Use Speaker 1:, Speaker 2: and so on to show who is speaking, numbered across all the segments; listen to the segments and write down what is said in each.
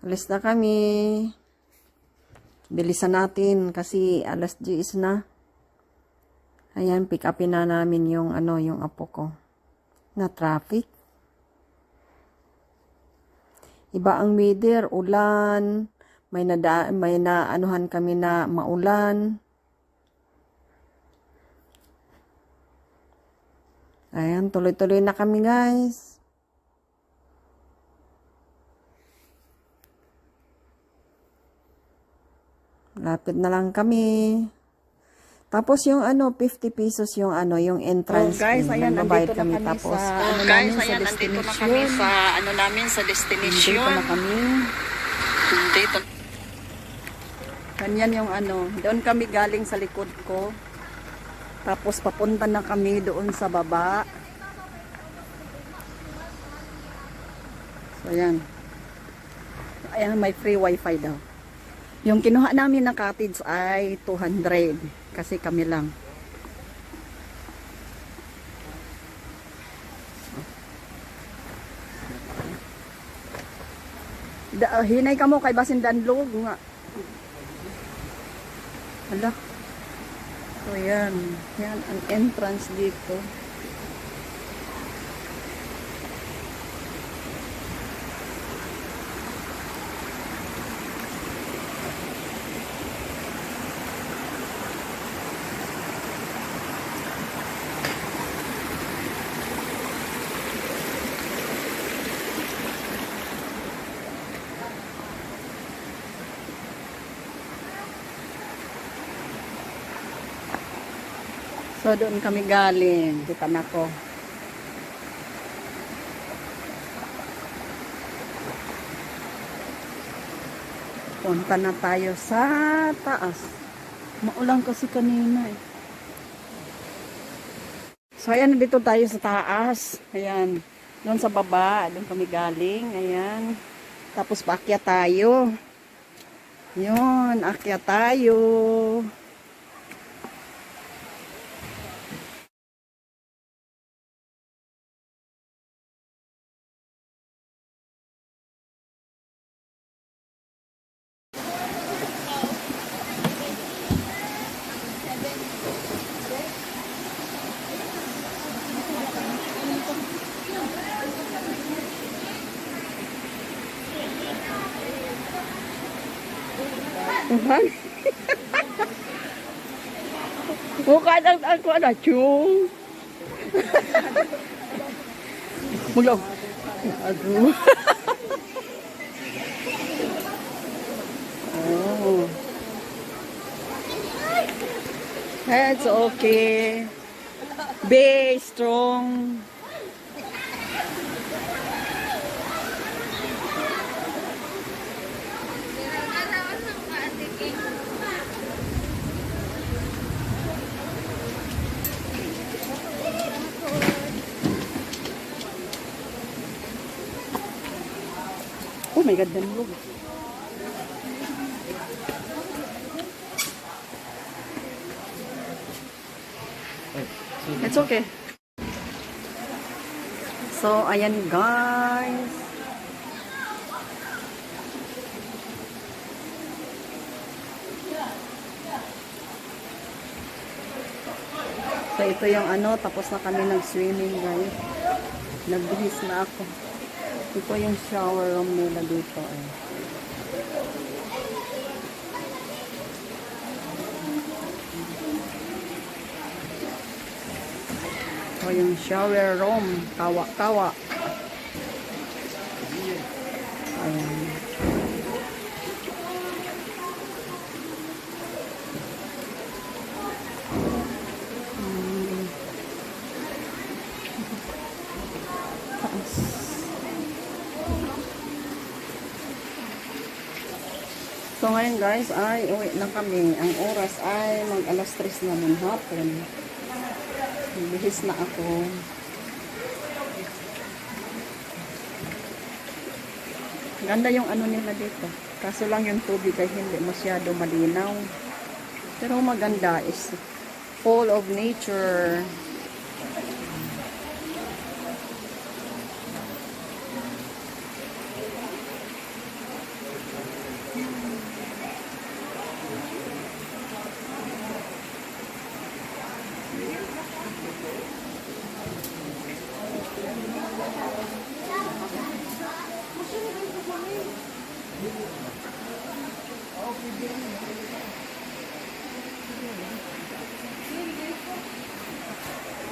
Speaker 1: Alis na kami. Bilisan natin kasi alas 10 na. Ayan, pick upin na namin yung ano, yung apo ko. Na traffic. Iba ang weather, ulan, may nada, may na anuhan kami na maulan. Ayan, tuloy-tuloy na kami guys. Lapit na lang kami. Tapos yung ano, 50 pesos yung ano, yung entrance
Speaker 2: Oh, guys,
Speaker 1: fee.
Speaker 2: ayan,
Speaker 1: Magbabayad
Speaker 2: nandito na kami
Speaker 1: tapos,
Speaker 2: sa-
Speaker 1: ano
Speaker 2: guys,
Speaker 1: namin,
Speaker 2: ayan, nandito na kami sa ano namin sa destination.
Speaker 1: na kami.
Speaker 2: Dito. Ganyan yung ano, doon kami galing sa likod ko. Tapos papunta na kami doon sa baba. So ayan. Ayan, may free wifi daw. Yung kinuha namin na cottage ay 200 kasi kami lang. Da, hinay ka mo kay Basin Danlog nga. Hala. So yan. Yan ang entrance dito. So doon kami galing. Kita na ko. Punta na tayo sa taas. Maulang kasi kanina eh. So ayan, dito tayo sa taas. Ayan. Doon sa baba, doon kami galing. Ayan. Tapos paakyat tayo. Yun, akyat tayo. Tuhan. Bukan ang ako na chung. Mulaw. Aduh. oh. That's okay. Be strong. Oh my God, danlog. It's okay. So, ayan guys. So, ito yung ano, tapos na kami nag-swimming guys. Nagbihis na ako. Ito yung shower room nila dito eh. Ito yung shower room. Kawa-kawa. So ngayon guys ay uwi na kami. Ang oras ay mag alas 3 na ng hapon. Bihis na ako. Ganda yung ano nila dito. Kaso lang yung tubig ay hindi masyado malinaw. Pero maganda is full of nature.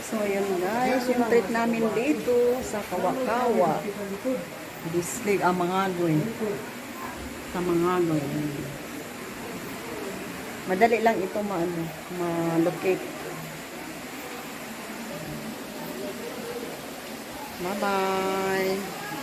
Speaker 2: So, yun guys, yung trip namin dito sa Kawakawa. District, ah, Mangagoy. Sa Mangagoy. Madali lang ito ma-ano, ma-locate. Bye-bye!